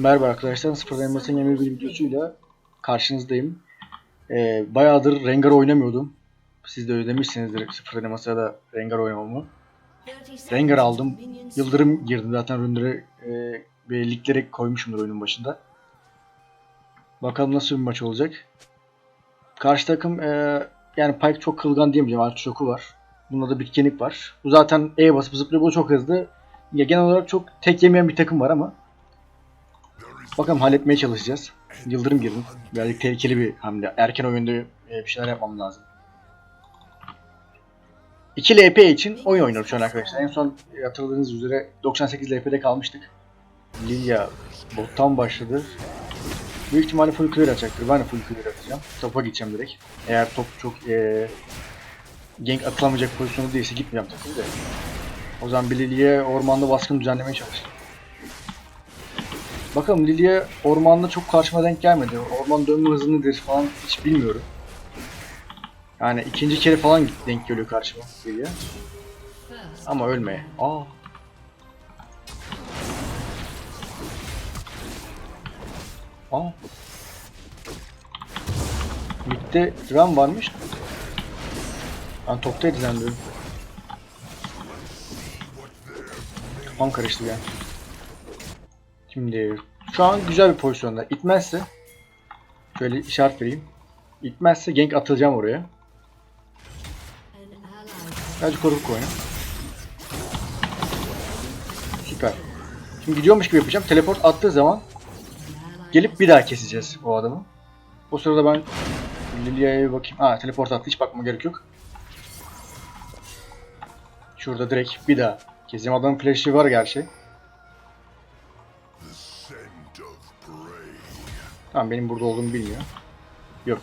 Merhaba arkadaşlar, Sıfır Elmas'ın yeni bir videosuyla karşınızdayım. Ee, bayağıdır Rengar oynamıyordum. Siz de özlemişsinizdir Sıfır Elmas'a da Rengar oynamamı. Rengar aldım. Yıldırım girdim zaten rünleri e, ve liglere koymuşumdur oyunun başında. Bakalım nasıl bir maç olacak. Karşı takım e, yani Pyke çok kılgan diyemeyeceğim artı şoku var. Bunda da bitkenik var. Bu zaten E basıp zıplıyor bu çok hızlı. Ya genel olarak çok tek yemeyen bir takım var ama Bakalım halletmeye çalışacağız. Yıldırım girdim. Birazcık tehlikeli bir hamle. Erken oyunda e, bir şeyler yapmam lazım. 2 LP için oyun oynuyorum şu an arkadaşlar. En son hatırladığınız üzere 98 LP'de kalmıştık. Lilia bottan başladı. Büyük ihtimalle full clear atacaktır. Ben de full clear atacağım. Topa gideceğim direkt. Eğer top çok e, gank atılamayacak pozisyonda değilse gitmeyeceğim takım da. O zaman bir Lilia'ya ormanda baskın düzenlemeye çalışacağım. Bakalım Lilia ormanda çok karşıma denk gelmedi. Orman dönme hızı nedir falan hiç bilmiyorum. Yani ikinci kere falan denk geliyor karşıma Lilia. Ama ölmeye. Aa. Aa. Mid'de run varmış. Ben toptaydı zannediyorum. Kafam karıştı yani. Şimdi şu an güzel bir pozisyonda. İtmezse şöyle işaret vereyim. İtmezse gank atılacağım oraya. Sadece koruk oyna. Süper. Şimdi gidiyormuş gibi yapacağım. Teleport attığı zaman gelip bir daha keseceğiz o adamı. O sırada ben Lilia'ya bakayım. Ha teleport attı. Hiç bakma gerek yok. Şurada direkt bir daha keseceğim. Adamın flash'i var gerçi. Tamam benim burada olduğumu bilmiyor. Yok.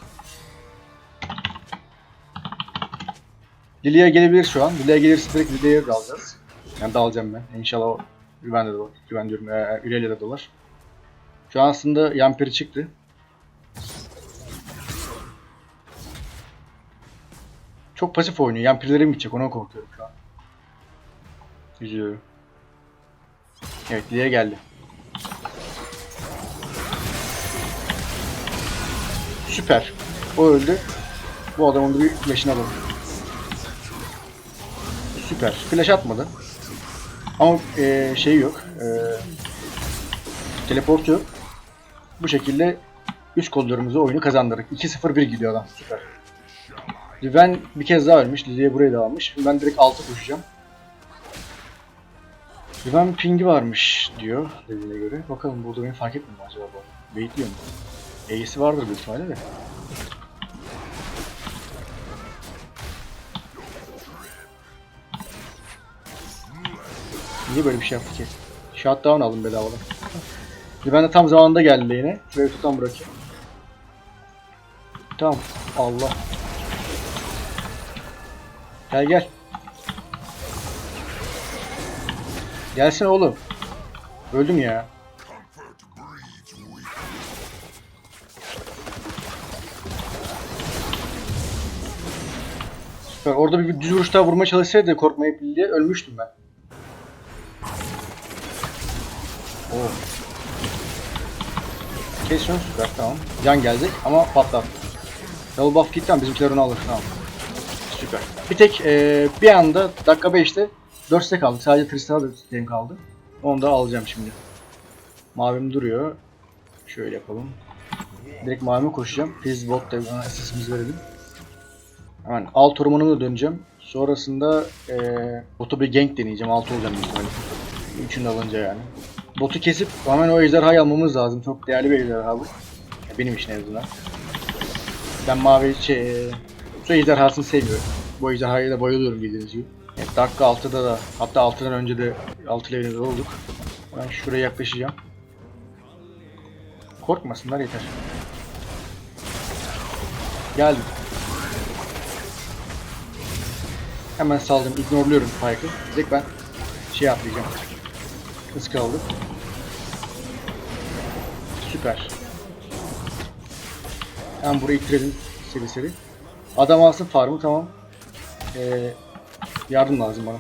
Lilia gelebilir şu an. Lilia gelirse direkt Lilia'ya dalacağız. Yani dalacağım ben. İnşallah Güven de dolar. Güven diyorum. E, Irelia de dolar. Şu an aslında Yampiri çıktı. Çok pasif oynuyor. Yampirlere mi gidecek? Ona korkuyorum şu an. Üzülüyorum. Evet Lilia geldi. Süper. O öldü. Bu adamın da bir flash'ını alalım. Süper. Flash atmadı. Ama eee şey yok. Eee teleport yok. Bu şekilde üst koridorumuza oyunu kazandırdık. 2-0-1 gidiyor adam. Süper. Riven bir kez daha ölmüş. Lilia burayı da almış. Ben direkt 6 koşacağım. Riven pingi varmış diyor dediğine göre. Bakalım burada beni fark etmiyor mu acaba bu? Bekliyor mu? E'si vardır büyük ihtimalle de. Niye böyle bir şey yaptı ki? Shutdown aldım bedavadan. Ben de tam zamanında geldi yine. Şurayı tutan bırakayım. Tamam. Allah. Gel gel. Gelsene oğlum. Öldüm ya. Süper. Orada bir, düz vuruş daha vurmaya çalışsaydı korkmayıp diye ölmüştüm ben. Oo. Kes şunu süper tamam. Can gelecek ama patlat. Double buff gitti ama bizimkiler onu alır tamam. Süper. Bir tek eee, bir anda dakika 5'te 4 stack kaldı. Sadece Tristan'a da stack'im kaldı. Onu da alacağım şimdi. Mavim duruyor. Şöyle yapalım. Direkt mavime koşacağım. Fizz bot da sesimizi verelim. Hemen alt ormanıma döneceğim. Sonrasında eee botu bir gank deneyeceğim. Alt olacağım ihtimalle. Üçünü alınca yani. Botu kesip hemen o ejderhayı almamız lazım. Çok değerli bir ejderha bu. Benim için en azından. Ben mavi şey, su ejderhasını seviyorum. Bu ejderhaya da bayılıyorum bildiğiniz gibi. Evet, dakika 6'da da hatta 6'dan önce de 6 level'de olduk. Ben şuraya yaklaşacağım. Korkmasınlar yeter. Geldim. Hemen saldım, ignorluyorum Pike'ı. Direkt ben şey atlayacağım. Hız kaldı. Süper. Hemen burayı ittirelim seri seri. Adam alsın farmı tamam. Ee, yardım lazım bana.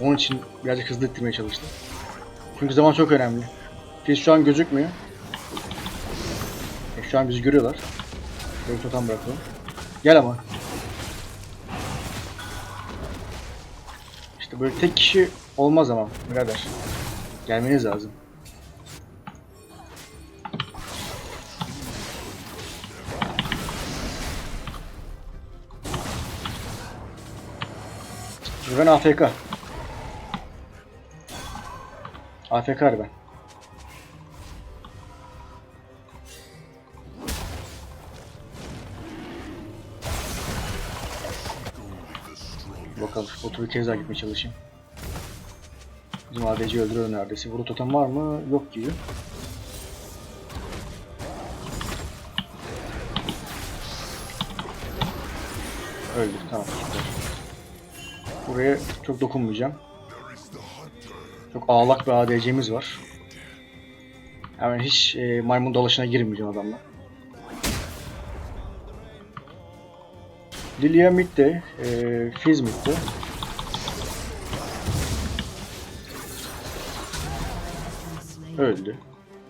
Onun için birazcık hızlı ittirmeye çalıştım. Çünkü zaman çok önemli. Fizz şu an gözükmüyor. E, şu an bizi görüyorlar. Böyle totem bırakalım. Gel ama. İşte böyle tek kişi olmaz ama birader. Gelmeniz lazım. Ben AFK. AFK ben. Bakalım botu bir kez daha gitmeye çalışayım. Bizim ADC öldürüyor neredeyse. Vuru totem var mı? Yok gibi. Öldü. Tamam. Buraya çok dokunmayacağım. Çok ağlak bir ADC'miz var. Hemen hiç e, maymun dolaşına girmeyeceğim adamla. Lilia midde, e, Fizz midde. Öldü.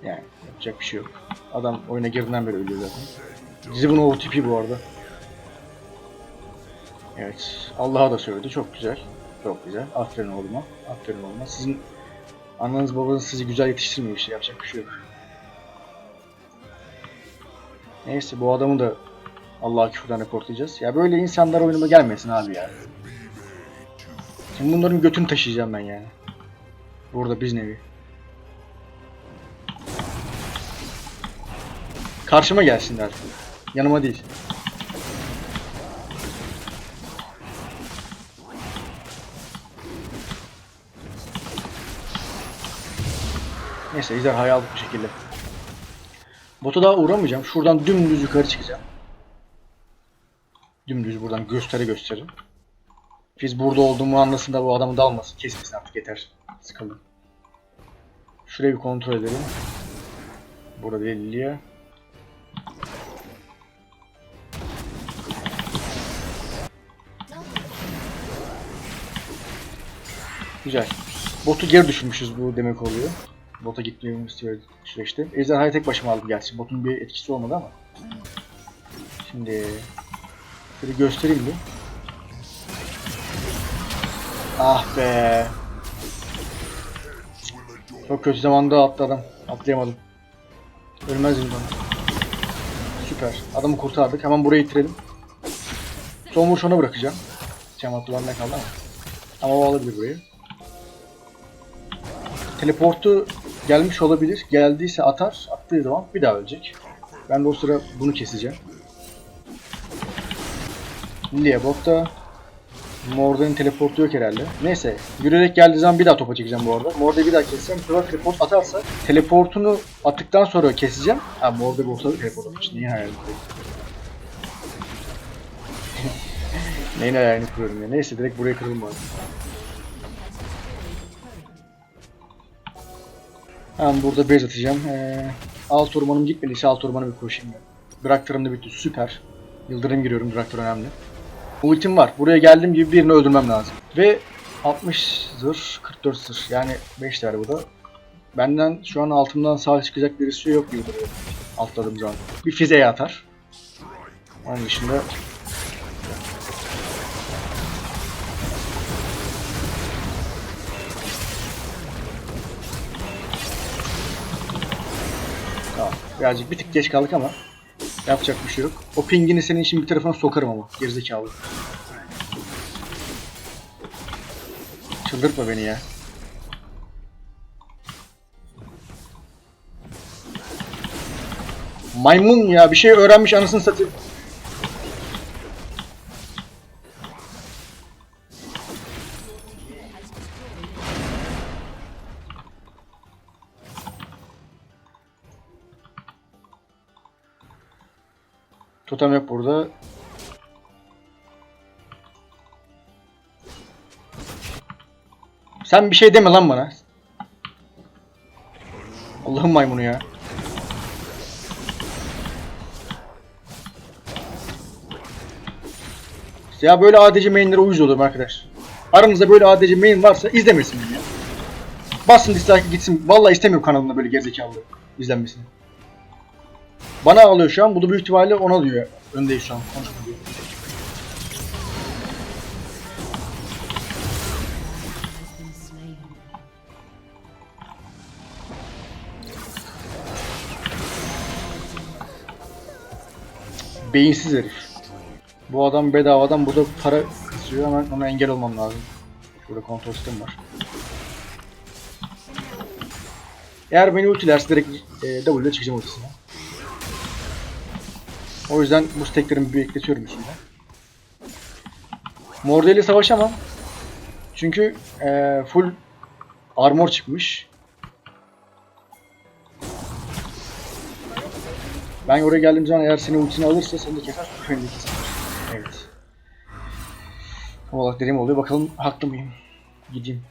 Yani yapacak bir şey yok. Adam oyuna girdiğinden beri ölüyor zaten. Dizi bunu OTP bu arada. Evet. Allah'a da söyledi. Çok güzel. Çok güzel. Aferin oğluma. Aferin oğluma. Sizin ananız babanız sizi güzel yetiştirmiyor işte. Yapacak bir şey yok. Neyse bu adamı da Allah'a küfürden reportlayacağız. Ya böyle insanlar oyunuma gelmesin abi ya. Şimdi bunların götünü taşıyacağım ben yani. Burada biz nevi. Karşıma gelsinler. Yanıma değil. Neyse ejderhayı aldık bu şekilde. Bota daha uğramayacağım. Şuradan dümdüz yukarı çıkacağım. Dümdüz buradan gösteri gösterin. Biz burada olduğumu anlasın da bu adamı dalmasın. Kesmesin artık yeter. Sıkıldım. Şurayı bir kontrol edelim. Burada değil Lilia. Güzel. Botu geri düşürmüşüz bu demek oluyor. Bota gittiğimiz süre- süreçte. Ejderhayı tek başıma aldım gerçi. Botun bir etkisi olmadı ama. Şimdi şöyle göstereyim bir. Ah be. Çok kötü zamanda atladım. Atlayamadım. Ölmez miyim ben? Süper. Adamı kurtardık. Hemen burayı itirelim. Son vuruş ona bırakacağım. Tiamat duvarına kaldı ama. Ama o alabilir burayı. Teleportu gelmiş olabilir. Geldiyse atar. Attığı zaman bir daha ölecek. Ben de o sıra bunu keseceğim. Lilia botta. Morden'in teleportu yok herhalde. Neyse. Yürüyerek geldiği zaman bir daha topa çekeceğim bu arada. Morde'yi bir daha keseceğim. Sonra teleport atarsa teleportunu attıktan sonra keseceğim. Ha Morde bu ortada teleport atmış. Niye hayal? Neyin hayalini kuruyorum ya. Neyse direkt buraya kırılma. Hemen burada base atacağım. Ee, alt ormanım gitmediyse alt ormanı bir koşayım. ya. Draktarım da bitti. Süper. Yıldırım giriyorum. Draktar önemli. Ultim var. Buraya geldiğim gibi birini öldürmem lazım. Ve 60 zırh, 44 zırh. Yani 5 tane bu da. Benden şu an altımdan sağ çıkacak birisi yok gibi duruyor. Atladığım zaman. Bir fizeye atar. Onun dışında. Birazcık bir tık geç kaldık ama yapacak bir şey yok. O pingini senin için bir tarafına sokarım ama. Gerizekalı. Çıldırtma beni ya. Maymun ya bir şey öğrenmiş anasını satayım. Totem yok burada. Sen bir şey deme lan bana. Allah'ın maymunu ya. Ya böyle ADC mainlere uyuz oluyorum arkadaş. Aranızda böyle ADC main varsa izlemesin ya. Bassın dislike gitsin. Vallahi istemiyorum kanalımda böyle gerizekalı izlenmesini. Bana alıyor şu an. Bu da büyük ihtimalle ona diyor. Öndeyiz şu an. Beyinsiz herif. Bu adam bedavadan burada para kısıyor. Hemen ona engel olmam lazım. Şurada kontrol sistemi var. Eğer beni ultilerse direkt e, W'de çıkacağım ultisine. O yüzden bu steklerimi bekletiyorum içinde. Morde ile savaşamam. Çünkü e, full armor çıkmış. Ben oraya geldiğim zaman eğer seni ultini alırsa seni keser, de keser. Evet. Tam olarak dediğim oluyor. Bakalım haklı mıyım? Gideyim.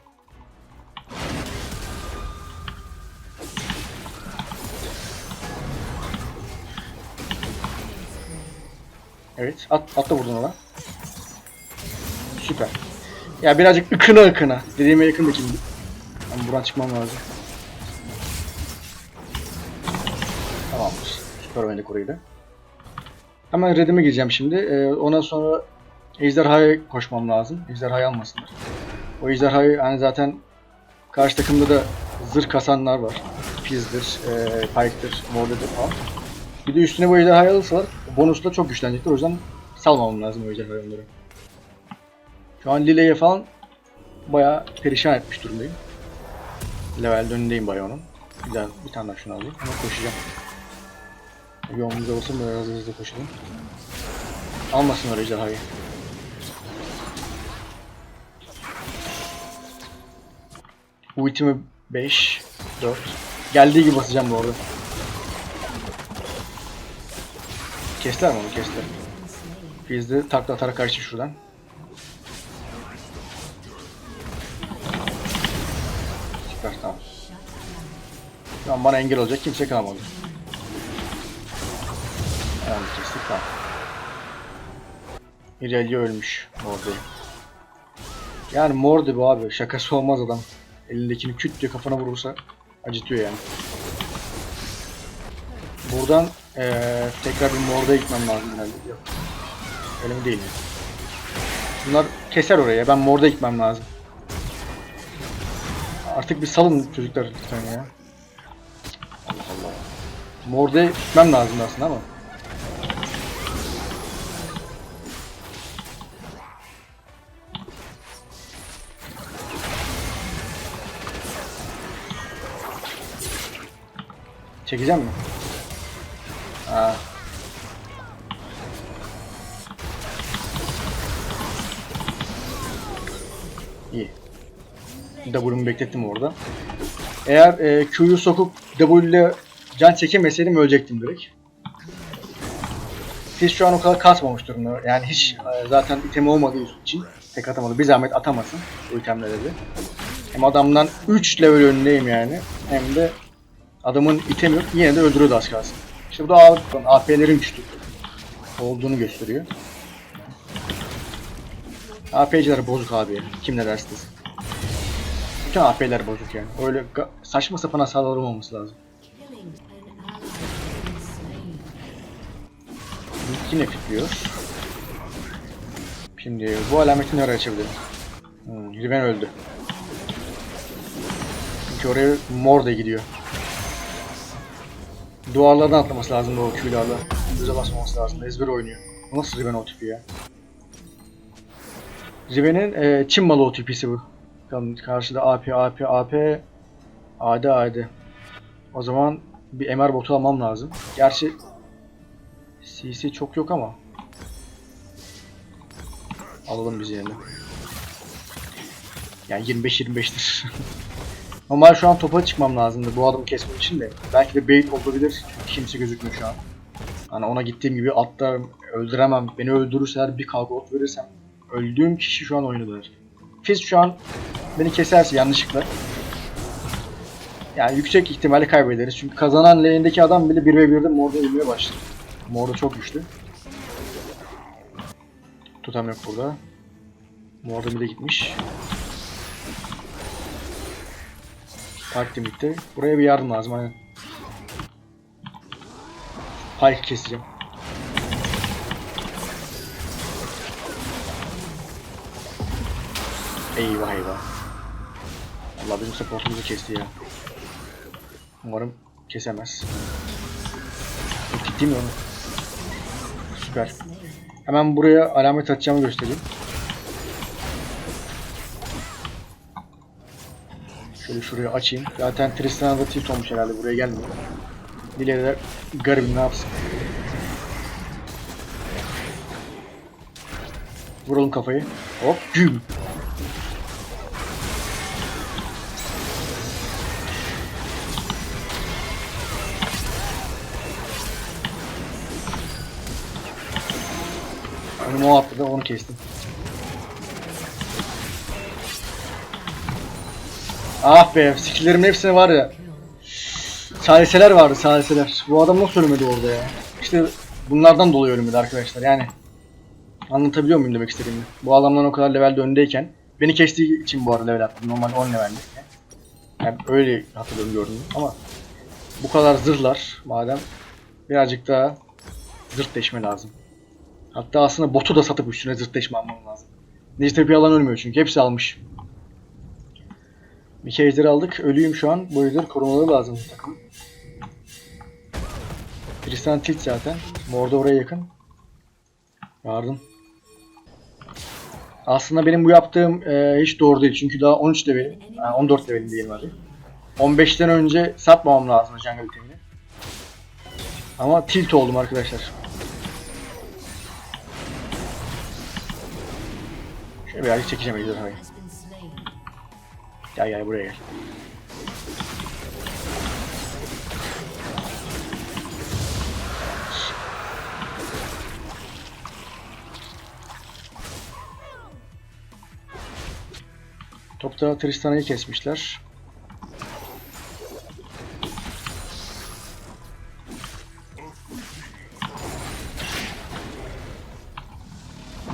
Evet. At, atla buradan ona. Süper. Ya birazcık ıkına ıkına. Dediğime yakın bir kimdi. Ben buradan çıkmam lazım. Tamamdır. Süper oynadık orayı da. Hemen redime gireceğim şimdi. Ee, ondan sonra ejderhaya koşmam lazım. Ejderhayı almasınlar. O ejderhayı hani zaten karşı takımda da zırh kasanlar var. Fizz'dir, e, Pike'dır, Morde'dir falan. Bir de üstüne bu ejderhayı alırsalar bonusla çok güçlenecekler. O yüzden salmamam lazım o ejderhayı onları. Şu an Lile'ye falan bayağı perişan etmiş durumdayım. Level önündeyim bayağı onun. Güzel bir tane daha şunu alayım ama koşacağım. Yolumuzda olsun böyle hızlı hızlı koşalım. Almasın oraya ejderhayı. Ultimi 5, 4. Geldiği gibi basacağım bu arada. Kestiler mi onu? Kestiler. Biz de takla atarak kaçtı şuradan. Süper tamam. Şu an bana engel olacak kimse kalmadı. Yani kestik tamam. İrelia ölmüş Mordi. Yani Mordi bu abi şakası olmaz adam. Elindekini küt diye kafana vurursa acıtıyor yani. Buradan eee, tekrar bir Mord'a gitmem lazım herhalde. Yok. Öyle mi değil? Bunlar keser oraya. Ben Mord'a gitmem lazım. Artık bir salın çocuklar lütfen ya. Allah Allah. Mord'a gitmem lazım aslında ama. Çekeceğim mi? Aa. İyi. Beklettim orada. Eğer e, Q'yu sokup W ile can çekemeseydim ölecektim direkt. Hiç şu an o kadar kasmamış durumda. Yani hiç e, zaten item olmadığı için tek atamadı. Bir zahmet atamasın o itemleri de. Hem adamdan 3 level önündeyim yani. Hem de adamın itemi yok. Yine de öldürüyordu az kalsın. İşte bu da ağırlıktan AP'lerin güçlü olduğunu gösteriyor. AP'ciler bozuk abi. Kim ne derse. Bütün AP'ler bozuk yani. Öyle saçma sapan hasarlar olmaması lazım. Yine fitliyor. Şimdi bu alameti nereye açabilirim? Hmm, Riven öldü. Çünkü oraya mor da gidiyor. Duvarlardan atlaması lazım o Q'larla. Göze basmaması lazım. Ezber oynuyor. Nasıl Riven o tipi ya? Riven'in e, Çin malı o tipisi bu. Karşıda AP, AP, AP, AD, AD. O zaman bir MR botu almam lazım. Gerçi CC çok yok ama. Alalım biz de. Yani 25-25'tir. Normal şu an topa çıkmam lazımdı bu adamı kesmek için de. Belki de bait olabilir çünkü kimse gözükmüyor şu an. Hani ona gittiğim gibi atlar öldüremem. Beni öldürürseler bir kavga ot verirsem öldüğüm kişi şu an oynadılar. Fizz şu an beni keserse yanlışlıkla yani yüksek ihtimalle kaybederiz. Çünkü kazanan lane'deki adam bile 1v1'de Mord'a ölmeye başladı. Mord'a çok güçlü. Tutam yok burada. Mord'a bile gitmiş. Takdim bitti. Buraya bir yardım lazım aynen. Pike keseceğim. Eyvah eyvah. Allah bizim supportumuzu kesti ya. Umarım kesemez. Ciddi mi onu? Süper. Hemen buraya alamet atacağımı göstereyim. Şöyle şuraya açayım. Zaten Tristan'a da tilt olmuş herhalde buraya gelmiyor. Dileri de garibim ne yapsın. Vuralım kafayı. Hop güm. Önüme o atladı onu kestim. Ah be skillerimin hepsine var ya. Saliseler vardı saliseler. Bu adam nasıl ölmedi orada ya? İşte bunlardan dolayı ölmedi arkadaşlar yani. Anlatabiliyor muyum demek istediğimi? Bu adamdan o kadar levelde öndeyken beni kestiği için bu arada level attım. Normal 10 levelde. Yani öyle hatırlıyorum gördüm ama bu kadar zırhlar madem birazcık daha zırh deşme lazım. Hatta aslında botu da satıp üstüne zırh deşme almam lazım. Necdet alan ölmüyor çünkü hepsi almış. Bir ejderi aldık. Ölüyüm şu an. Bu ejder korumaları lazım bu takım. Tristan tilt zaten. Mor da oraya yakın. Yardım. Aslında benim bu yaptığım e, hiç doğru değil. Çünkü daha 13 levelim. Yani 14 levelim diyelim hadi. 15'ten önce satmamam lazım jungle itemini. Ama tilt oldum arkadaşlar. Şöyle birazcık çekeceğim ejderhayı. Gel gel buraya gel. Topta Tristana'yı kesmişler.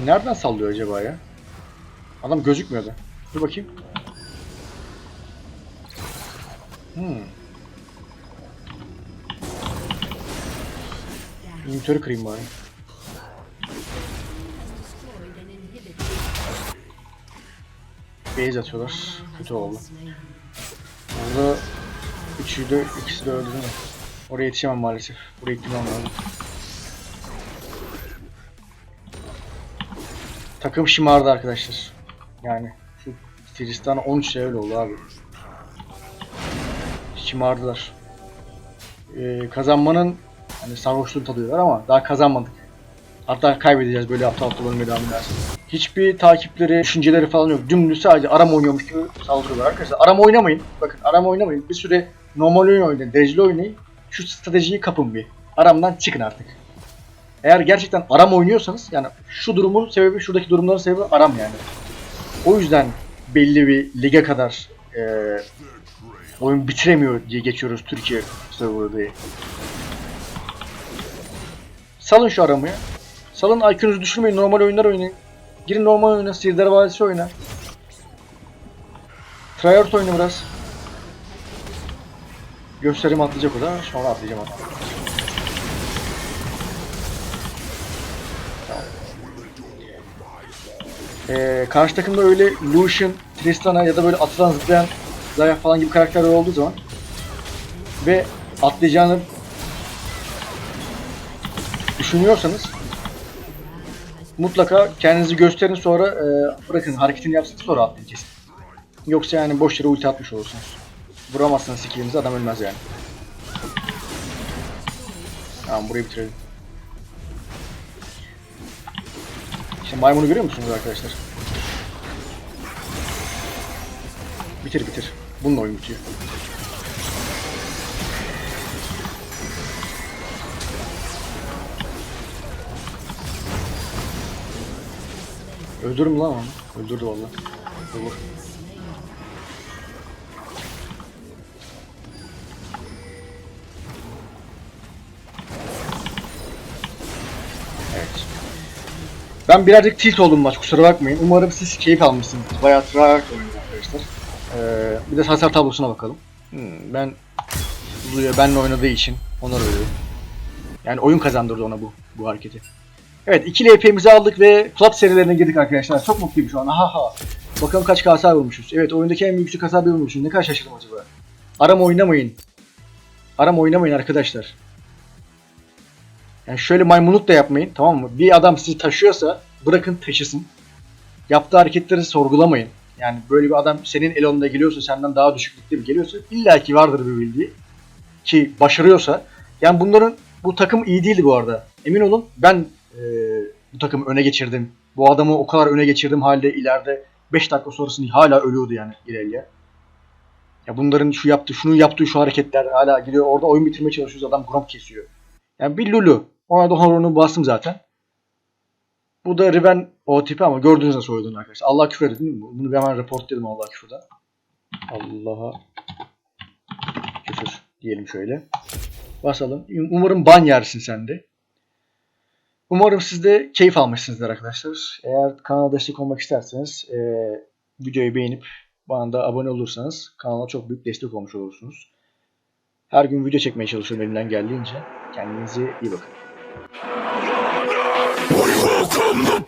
Nereden sallıyor acaba ya? Adam gözükmüyordu. Dur bakayım. Hmm. İnhibitörü kırayım bari. Base atıyorlar. Kötü oldu. Burada üçü de ikisi de öldü değil mi? Oraya yetişemem maalesef. Buraya gitmem lazım. Takım şımardı arkadaşlar. Yani şu Tristan 13 level oldu abi. Şımardılar. Ee, kazanmanın hani sarhoşluğunu tadıyorlar ama daha kazanmadık. Hatta kaybedeceğiz böyle aptal aptal ölmeye devam edersen. Hiçbir takipleri, düşünceleri falan yok. Dümdüz sadece arama oynuyormuş gibi saldırıyorlar arkadaşlar. Arama oynamayın. Bakın arama oynamayın. Bir süre normal oyun oynayın, dereceli oynayın. Şu stratejiyi kapın bir. Aramdan çıkın artık. Eğer gerçekten aram oynuyorsanız yani şu durumun sebebi, şuradaki durumların sebebi aram yani. O yüzden belli bir lige kadar eee oyun bitiremiyor diye geçiyoruz Türkiye serverı diye. Salın şu aramayı. Salın IQ'nuzu düşürmeyin. Normal oyunlar oynayın. Girin normal oyuna. Sirdar Vadisi oyna. Tryhard oyna biraz. Gösterim atlayacak o da. Sonra atlayacağım artık. Ee, karşı takımda öyle Lucian, Tristana ya da böyle atılan zıplayan Zaya falan gibi karakterler olduğu zaman ve atlayacağını düşünüyorsanız mutlaka kendinizi gösterin sonra e, bırakın hareketini yapsın sonra atlayın. Yoksa yani boş yere ulti atmış olursunuz. Vuramazsanız skillinizi adam ölmez yani. Tamam burayı bitirelim. İşte maymunu görüyor musunuz arkadaşlar? Bitir bitir. Bununla oyun bitiyor. Öldürür mü lan onu? Öldürdü valla. Olur. Evet. Ben birazcık tilt oldum maç kusura bakmayın. Umarım siz keyif almışsınız. Bayağı tryhard oynadı arkadaşlar. Ee, bir de hasar tablosuna bakalım. Hmm, ben Zulu'ya benle oynadığı için ona veriyorum. Yani oyun kazandırdı ona bu bu hareketi. Evet ikili EP'mizi aldık ve club serilerine girdik arkadaşlar. Çok mutluyum şu an. Ha ha. Bakalım kaç hasar vurmuşuz. Evet oyundaki en yüksek hasar bir vurmuşuz. Ne kadar şaşırdım acaba. Arama oynamayın. Arama oynamayın arkadaşlar. Yani şöyle maymunluk da yapmayın tamam mı? Bir adam sizi taşıyorsa bırakın taşısın. Yaptığı hareketleri sorgulamayın. Yani böyle bir adam senin elonunda geliyorsa senden daha düşüklükte bir geliyorsa illaki vardır bir bildiği. Ki başarıyorsa. Yani bunların bu takım iyi değildi bu arada. Emin olun ben e, bu takımı öne geçirdim. Bu adamı o kadar öne geçirdim halde ileride 5 dakika sonrasında hala ölüyordu yani İrelia. Ya bunların şu yaptığı, şunu yaptığı şu hareketler hala gidiyor orada oyun bitirmeye çalışıyoruz adam Gromp kesiyor. Yani bir Lulu. Ona da horonu bastım zaten. Bu da Riven o tipi ama gördüğünüz nasıl oynadığını arkadaşlar. Allah küfür edin? Bunu bir hemen report dedim Allah küfürden. Allah'a küfür diyelim şöyle. Basalım. Umarım ban yersin sen de. Umarım siz de keyif almışsınızdır arkadaşlar. Eğer kanala destek olmak isterseniz eee, videoyu beğenip bana da abone olursanız kanala çok büyük destek olmuş olursunuz. Her gün video çekmeye çalışıyorum elimden geldiğince. Kendinize iyi bakın. Welcome the